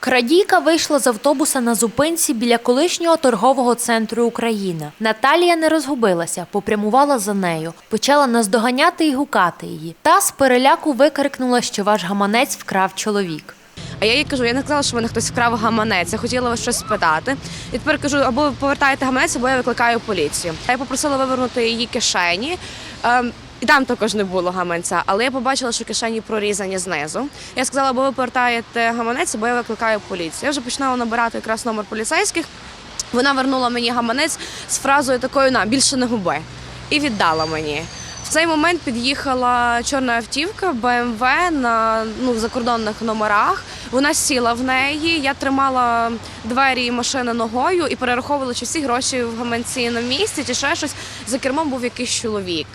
Крадійка вийшла з автобуса на зупинці біля колишнього торгового центру Україна. Наталія не розгубилася, попрямувала за нею, почала наздоганяти і гукати її. Та з переляку викрикнула, що ваш гаманець вкрав чоловік. А я їй кажу, я не казала, що мене хтось вкрав гаманець. Я хотіла вас щось спитати. І тепер кажу, або ви повертаєте гаманець, або я викликаю поліцію. Я попросила вивернути її кишені. І там також не було гаманця, але я побачила, що кишені прорізані знизу. Я сказала, або ви повертаєте гаманець, або я викликаю поліцію. Я вже починала набирати якраз номер поліцейських. Вона вернула мені гаманець з фразою такою на більше не губи і віддала мені. В цей момент під'їхала чорна автівка БМВ на ну закордонних номерах. Вона сіла в неї. Я тримала двері машини ногою і перераховувала, чи всі гроші в гаманці на місці, чи ще щось. За кермом був якийсь чоловік.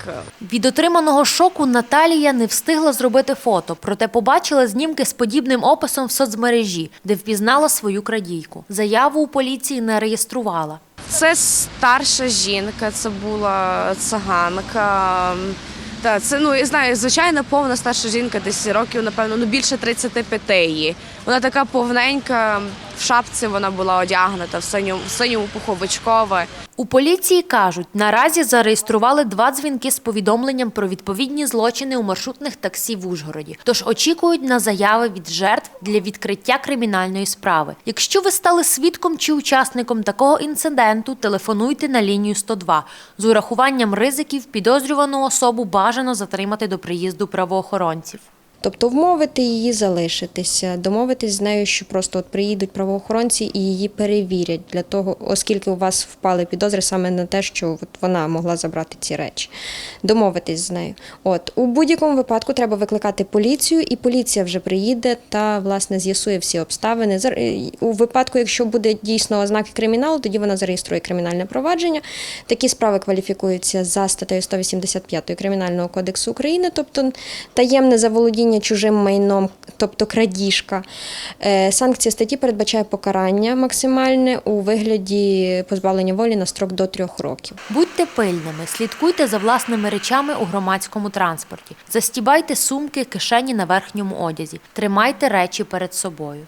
Від отриманого шоку Наталія не встигла зробити фото, проте побачила знімки з подібним описом в соцмережі, де впізнала свою крадійку. Заяву у поліції не реєструвала. Це старша жінка, це була циганка. Та це ну я знаю, звичайно, повна старша жінка, десь років, напевно, ну більше 35 її. Вона така повненька, шапці вона була одягнута, в синьому, пуховичкове. У поліції кажуть, наразі зареєстрували два дзвінки з повідомленням про відповідні злочини у маршрутних таксі в Ужгороді. Тож очікують на заяви від жертв для відкриття кримінальної справи. Якщо ви стали свідком чи учасником такого інциденту, телефонуйте на лінію 102. З урахуванням ризиків підозрювану особу бажано затримати до приїзду правоохоронців. Тобто вмовити її залишитися, домовитись з нею, що просто от приїдуть правоохоронці і її перевірять для того, оскільки у вас впали підозри саме на те, що от вона могла забрати ці речі. Домовитись з нею. От у будь-якому випадку треба викликати поліцію, і поліція вже приїде та власне з'ясує всі обставини. Зар- У випадку, якщо буде дійсно ознаки криміналу, тоді вона зареєструє кримінальне провадження. Такі справи кваліфікуються за статтею 185 Кримінального кодексу України, тобто таємне заволодіння чужим майном, тобто крадіжка. Е, Санкція статті передбачає покарання максимальне у вигляді позбавлення волі на строк до трьох років. Будьте пильними, слідкуйте за власними речами у громадському транспорті. Застібайте сумки, кишені на верхньому одязі. Тримайте речі перед собою.